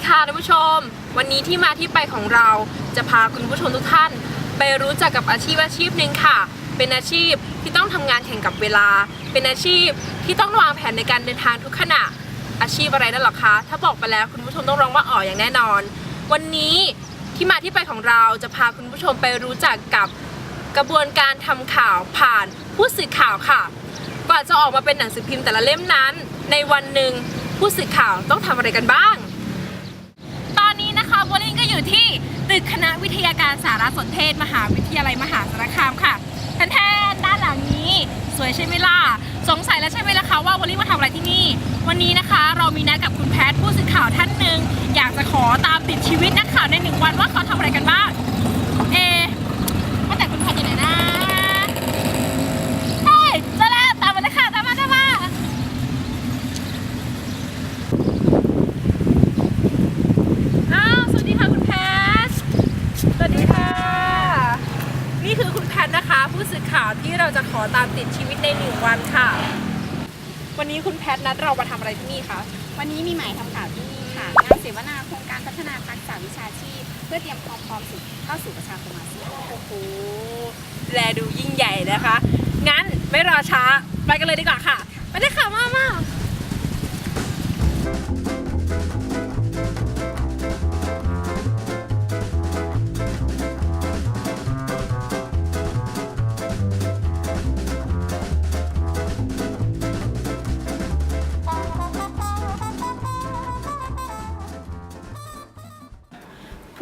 สวัสดีค่ะท่านผู้ชม วันนี้ที่มาที่ไปของเราจะพาคุณผู้ชมทุกท่าน ไปรู้จักกับอาชีพอาชีพหนึ่งค่ะ เป็นอาชีพที่ต้องทำงานแข่งกับเวลา เป็นอาชีพที่ต้องวางแผนในการเดินทางทุกขณะ อาชีพอะไรนั่นหรอคะถ้าบอกไปแล้วคุณผู้ชมต้องร้องว่าอ๋ออย่างแน่นอน วันนี้ที่มาที่ไปของเราจะพาคุณผู้ชมไปรู้จักกับกระบวนการทำข่าวผ่านผู้สื่อข่าวค่ะกว่าจะออกมาเป็นหนังสือพิมพ์แต่ละเล่มนั้น ในวันหนึ่งผู้สื่อข่าวต้องทำอะไรกันบ้าง อนนี้นะคะโบลิ่งก็อยู่ที่ตึกคณะวิทยาการสารสนเทศ มหาวิทยาลัยมหาสารคามค่ะแทนด้านหลังนี้สวยใช่ไหมล่ะสงสัยแล้วใช่ไหมล่ะคะว่าโบลิ่งมาทำอะไรที่นี่ วันนี้นะคะเรามีนัดกับคุณแพทย์ผู้สื่อข่าวท่านหนึ่งอยากจะขอตามติดชีวิตนักข่าวในหนึ่งวันว่าเขาทำอะไรกันบ้าง เอะว่าแต่คุณแพทย์อยู่ไหนนะเฮ้ยเจอแล้วตามมาเลยค่ะตามมาตามมา อ้าว สวัสดีค่ะคุณแพทย์สวัสดีค่ะ นี่คือคุณแพทย์นะคะ ผู้สื่อ ข่าวที่เราจะขอตามติดชีวิตในหนึ่งวันค่ะ วันนี้คุณแพทย์นัดเรามาทำอะไรที่นี่คะ วันนี้มีหมายทำข่าวที่นี่ค่ะงานเสวนาโครงการพัฒนาทักษะวิชาชีพ เพื่อเตรียมความพร้อมสู่เข้าสู่ประชาคมอาเซียนโอ้โหแลดูยิ่งใหญ่นะคะ งั้นไม่รอช้า ไปกันเลยดีกว่าค่ะ ไปเลยค่ะมามา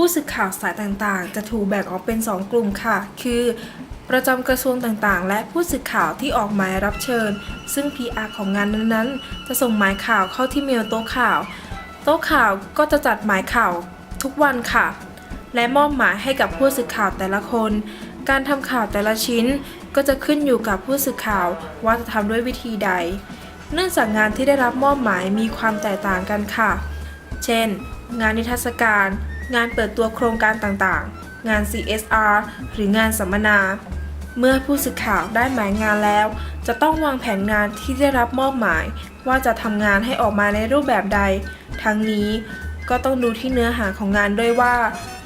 ผู้สื่อข่าวสายต่างๆ จะถูกแบ่งออกเป็น 2 กลุ่มค่ะ คือประจำกระทรวงต่างๆ และผู้สื่อข่าวที่ออกหมายรับเชิญ ซึ่ง PR ของงานนั้นๆ จะส่งหมายข่าวเข้าที่เมลโต๊ะข่าว โต๊ะข่าวก็จะจัดหมายข่าวทุกวันค่ะ และมอบหมายให้กับผู้สื่อข่าวแต่ละคน การทำข่าวแต่ละชิ้นก็จะขึ้นอยู่กับผู้สื่อข่าวว่าจะทำด้วยวิธีใด เนื่องจากงานที่ได้รับมอบหมายมีความแตกต่างกันค่ะ เช่น งานนิทรรศการ งานเปิดตัวโครงการต่างๆ งาน CSR หรืองานสัมมนา เมื่อผู้สื่อข่าวได้หมายงานแล้ว จะต้องวางแผนงานที่ได้รับมอบหมาย ว่าจะทำงานให้ออกมาในรูปแบบใด ทั้งนี้ก็ต้องดูที่เนื้อหาของงานด้วยว่า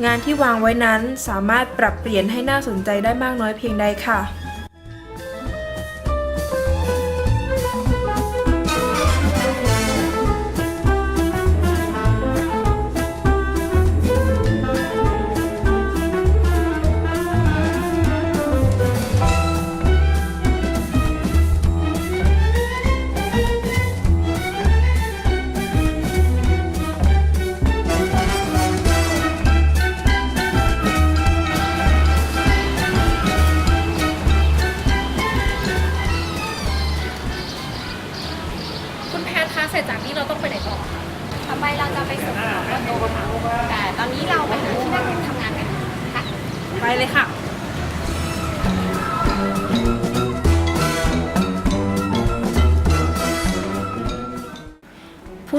งานที่วางไว้นั้นสามารถปรับเปลี่ยนให้น่าสนใจได้มากน้อยเพียงใดค่ะ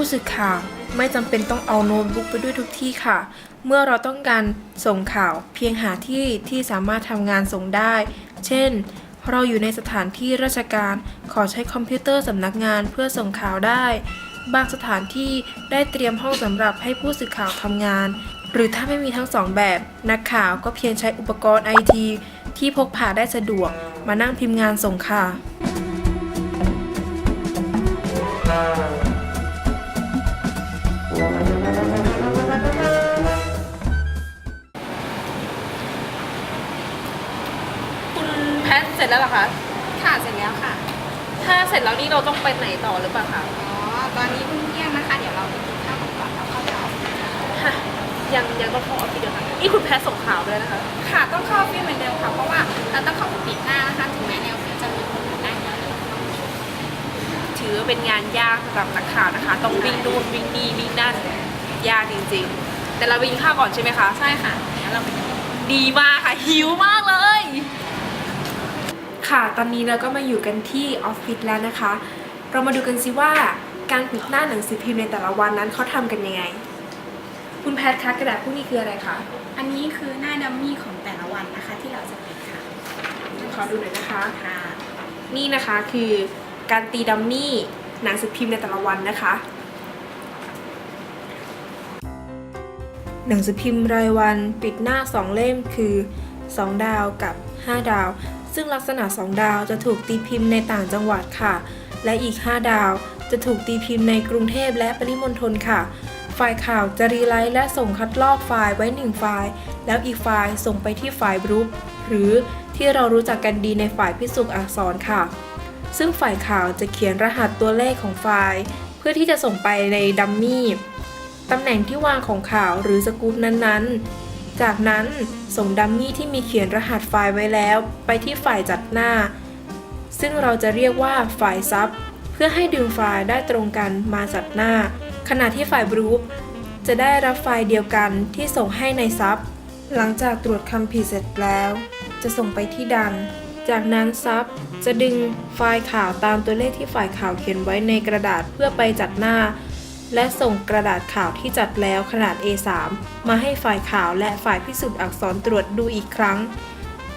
ผู้สื่อข่าวไม่จำเป็นต้องเอาโน้ตบุ๊กไปด้วยทุกที่ค่ะ เมื่อเราต้องการส่งข่าวเพียงหาที่ที่สามารถทำงานส่งได้ เช่น เราอยู่ในสถานที่ราชการขอใช้คอมพิวเตอร์สำนักงานเพื่อส่งข่าวได้ บางสถานที่ได้เตรียมห้องสำหรับให้ผู้สื่อข่าวทำงาน หรือถ้าไม่มีทั้งสองแบบ นักข่าวก็เพียงใช้อุปกรณ์ไอทีที่พกพาได้สะดวก มานั่งพิมพ์งานส่งค่ะ คุณแพทเสร็จแล้วเหรอคะค่ะเสร็จแล้วค่ะ ถ้าเสร็จแล้วนี่เราต้องไปไหนต่อหรือเปล่าคะอ๋อ ตอนนี้เพิ่งเที่ยงนะคะ เดี๋ยวเราไปกินข้าวกันก่อนแล้วเข้าจะออฟฟิศค่ะฮะยังยังต้องเข้าออฟฟิศเดียวค่ะนี่คุณแพทส่งข่าวด้วยนะคะ ค่ะ ต้องเข้าออฟฟิศเหมือนเดิมค่ะ เพราะว่าเราต้องเข้าปิดหน้านะคะ ถึงแม้ในออฟฟิศจะมีคนอยู่ได้แล้วเราต้องมาช่วยถือว่าเป็นงานยากสำหรับนักข่าวนะคะ ต้องวิ่งนู่นวิ่งนี่วิ่งนั่นยากจริงๆ แต่เราไปกินข้าวก่อนใช่ไหมคะ ใช่ค่ะงั้นเราไปกันดีมากค่ะหิวมากเลย ค่ะ ตอนนี้เราก็มาอยู่กันที่ออฟฟิศแล้วนะคะ เรามาดูกันซิว่าการปิดหน้าหนังสือพิมพ์ในแต่ละวันนั้นเขาทำกันยังไง คุณแพทคะกระดาษพวกนี้คืออะไรคะอันนี้คือหน้าดัมมี่ของแต่ละวันนะคะที่เราจะปิดค่ะขอดูหน่อยนะคะ ค่ะนี่นะคะคือการตีดัมมี่หนังสือพิมพ์ในแต่ละวันนะคะ หนังสือพิมพ์รายวันปิดหน้า 2 เล่มคือ 2 ดาวกับ 5 ดาว ซึ่งลักษณะ 2 ดาวจะถูกตีพิมพ์ในต่างจังหวัดค่ะ และอีก 5 ดาวจะถูกตีพิมพ์ในกรุงเทพและปริมณฑลค่ะ ฝ่ายข่าวจะรีไลท์และส่งคัดลอกไฟล์ไว้ 1 ไฟล์ แล้วอีกไฟล์ส่งไปที่ฝ่ายบรูปหรือที่เรารู้จักกันดีในฝ่ายพิสูจน์อักษรค่ะ ซึ่งฝ่ายข่าวจะเขียนรหัสตัวเลขของไฟล์ เพื่อที่จะส่งไปในดัมมี่ตำแหน่งที่วางของข่าวหรือสกู๊ปนั้นๆ จากนั้นส่งดัมมี่ที่มีเขียนรหัสไฟล์ไว้แล้ว ไปที่ฝ่ายจัดหน้า ซึ่งเราจะเรียกว่าฝ่ายซับเพื่อให้ดึงไฟล์ได้ตรงกันมาจัดหน้า ขณะที่ฝ่ายบรูปจะได้รับไฟล์เดียวกันที่ส่งให้ในซับหลังจากตรวจคำผิดเสร็จแล้ว จะส่งไปที่ดัน จากนั้นซับจะดึงไฟล์ข่าวตามตัวเลขที่ฝ่ายข่าวเขียนไว้ในกระดาษเพื่อไปจัดหน้า และส่งกระดาษข่าวที่จัดแล้วขนาด A3 มาให้ฝ่ายข่าวและฝ่ายพิสูจน์อักษรตรวจดูอีกครั้ง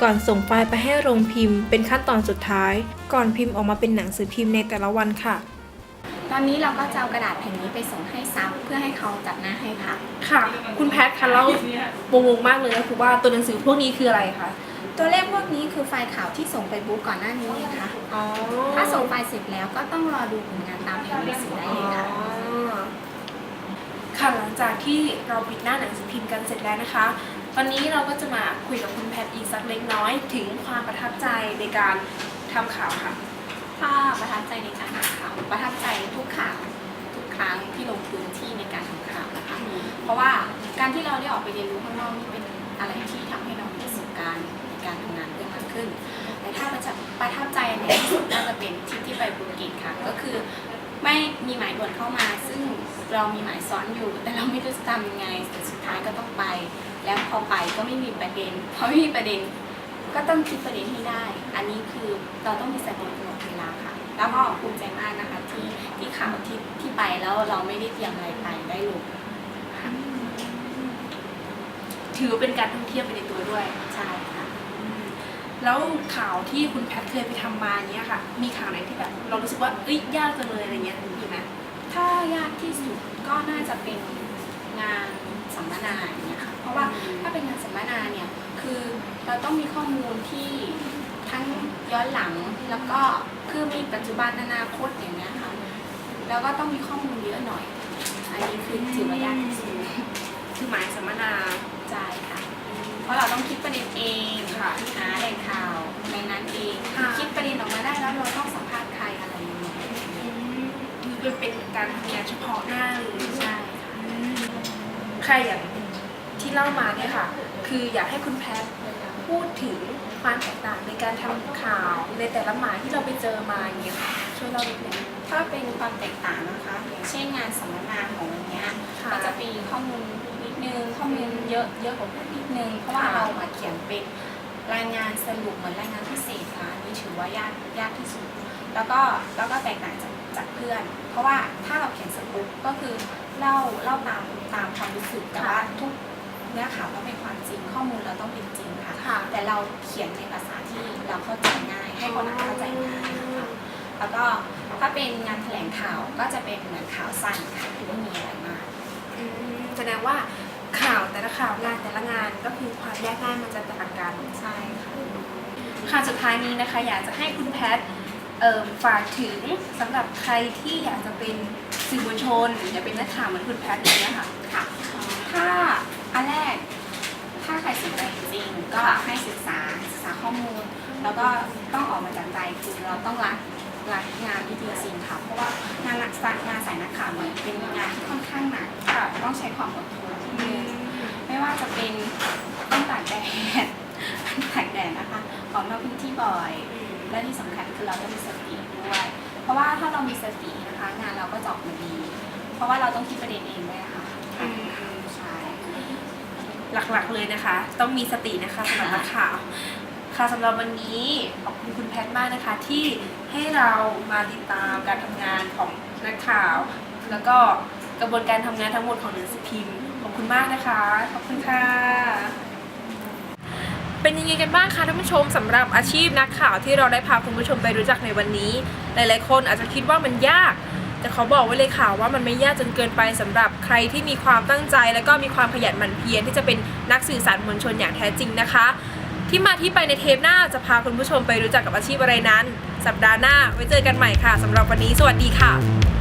ก่อนส่งไฟล์ไปให้โรงพิมพ์เป็นขั้นตอนสุดท้าย ก่อนพิมพ์ออกมาเป็นหนังสือพิมพ์ในแต่ละวันค่ะ ตอนนี้เราก็จะเอากระดาษแผ่นนี้ไปส่งให้ซับเพื่อให้เขาจัดหน้าให้ค่ะ ค่ะ คุณแพทคะเรางงมากเลยก็คือว่าตัวหนังสือพวกนี้คืออะไรคะ ตัวเลขพวกนี้คือไฟล์ข่าวที่ส่งไปบุ๊กก่อนหน้านี้นะคะ อ๋อถ้าส่งไฟล์เสร็จแล้วก็ต้องรอดูผลงานตามแผนหนังสือได้เลยค่ะ ค่ะหลังจากที่เราปิดหน้าหนังสือพิมพ์กันเสร็จแล้วนะคะ ตอนนี้เราก็จะมาคุยกับคุณแพทอีกสักเล็กน้อย ถึงความประทับใจในการทำข่าวค่ะ ถ้าประทับใจในการทำข่าว ประทับใจทุกข่าวทุกครั้งที่ลงพื้นที่ในการทำข่าวนะคะ เพราะว่าการที่เราได้ออกไปเรียนรู้ข้างนอกนี่เป็นอะไรที่ทำให้เรามีประสบการณ์ใน การทำงานเพิ่มมากขึ้น แต่ถ้าประทับประทับใจในที่สุดน่าจะเป็นทริปที่ไปบูกิจค่ะ ก็คือไม่มีหมายด่วนเข้ามา ซึ่งเรามีหมายซ้อนอยู่ แต่เราไม่รู้จะทำยังไงแต่สุดท้ายก็ต้องไป แล้วพอไปก็ไม่มีประเด็นพอไม่มีประเด็น ก็ต้องคิดประเด็นให้ได้ อันนี้คือเราต้องมีสติตลอดเวลาค่ะ แล้วก็ภูมิใจมากนะคะที่ที่ข่าวที่ที่ไปแล้วเราไม่ได้เตรียมอะไรไปได้ลงค่ะถือว่าเป็นการท่องเที่ยวไปในตัวด้วย ใช่ค่ะ แล้วข่าวที่คุณแพทเคยไปทำมาเนี้ยค่ะ มีข่าวไหนที่แบบ เรารู้สึกว่าเอ้ยยากจังเลยอะไรเงี้ยมีไหมถ้ายากที่สุดก็น่าจะเป็นงานสัมมนาอย่างเงี้ยค่ะเพราะว่าถ้าเป็นงานสัมมนาเนี่ยคือเราต้องมีข้อมูลที่ทั้งย้อนหลังแล้วก็คือมีปัจจุบันอนาคตอย่างเงี้ยค่ะแล้วก็ต้องมีข้อมูลเยอะหน่อย อันนี้คือถือว่ายากที่สุดคือหมายสัมมนาใช่ค่ะ เพราะเราต้องคิดประเด็นเองค่ะหาแหล่งข่าวในนั้นเองค่ะ คิดประเด็นออกมาได้แล้วเราต้องสัมภาษณ์ใครอะไรอย่างเงี้ยคือเป็นการทำงานเฉพาะหน้าเลยใช่ค่ะใครอย่างที่เล่ามาเนี่ยค่ะ คืออยากให้คุณแพทพูดถึงความแตกต่างในการทำข่าวในแต่ละหมายที่เราไปเจอมาอย่างเงี้ยค่ะช่วยเล่านิดนึงถ้าเป็นความแตกต่างนะคะอย่างเช่นงานสัมมนาของวันเนี้ย ค่ะ ก็จะมีข้อมูล นิดนึงข้อมูลเยอะเยอะกว่าเพื่อนนิดนึงเพราะว่าค่ะเรามาเขียนเป็นรายงานสรุปเหมือนรายงานพิเศษค่ะอันนี้ถือว่ายากยากที่สุด แล้วก็แล้วก็แตกต่างจากจากเพื่อน เพราะว่าถ้าเราเขียนสกู๊ปก็คือเล่าเล่าตามตามความรู้สึกแต่ว่าทุกเนื้อข่าวต้องเป็นความจริง ข้อมูลเราต้องเป็นจริงค่ะค่ะแต่เราเขียนในภาษาที่เราเข้าใจง่าย ให้คนอ่านเข้าใจง่ายค่ะแล้วก็ถ้าเป็นงานแถลงข่าวก็จะเป็นเหมือนข่าวสั้นค่ะที่ไม่มีอะไรมากอืมแสดงว่าข่าว แต่ละข่าวงานแต่ละงานก็คือความยากง่ายมันจะต่างกันใช่ค่ะค่ะสุดท้ายนี้นะคะ อยากจะให้คุณแพทเอ่อฝากถึงสำหรับใครที่อยากจะเป็นสื่อมวลชนอยากเป็นนักข่าวเหมือนคุณแพทอย่างเงี้ยค่ะค่ะ ถ้าอันแรกถ้าใครสนใจจริงๆก็ให้ศึกษาศึกษาข้อมูล แล้วก็ต้องออกมาจากใจคือเราต้องรักรักงานที่จริงๆค่ะเพราะว่างานหลักสายงานสายนักข่าวเนี่ยเป็นงานที่ค่อนข้างหนักค่ะต้องใช้ความอดทนที่เยอะ ไม่ว่าจะเป็นต้องตากแดดตากแดดนะคะของนอกพื้นที่บ่อย และที่สำคัญคือเราต้องมีสติด้วย เพราะว่าถ้าเรามีสตินะคะงานเราก็จะออกมาดี เพราะว่าเราต้องคิดประเด็นเองด้วยนะคะอืมใช่หลักๆเลยนะคะ ต้องมีสตินะคะสำหรับนักข่าวค่ะสำหรับวันนี้ขอบคุณคุณแพทมากนะคะ ที่ให้เรามาติดตามการทำงานของนักข่าว แล้วก็กระบวนการทำงานทั้งหมดของหนังสือพิมพ์ขอบ คุณมากนะคะ ขอบคุณค่ะ เป็นยังไงกันบ้างคะท่านผู้ชมสำหรับอาชีพนักข่าวที่เราได้พาคุณผู้ชมไปรู้จักในวันนี้ หลายๆคนอาจจะคิดว่ามันยากแต่เขอบอกไว้เลยค่ะว่ามันไม่ยากจนเกินไปสำหรับใครที่มีความตั้งใจ และก็มีความขยันหมั่นเพียรที่จะเป็นนักสื่อสารมวลชนอย่างแท้จริงนะคะ ที่มาที่ไปในเทปหน้าจะพาคุณผู้ชมไปรู้จักกับอาชีพอะไรนั้น สัปดาห์หน้าไว้เจอกันใหม่ค่ะสำหรับวันนี้สวัสดีค่ะ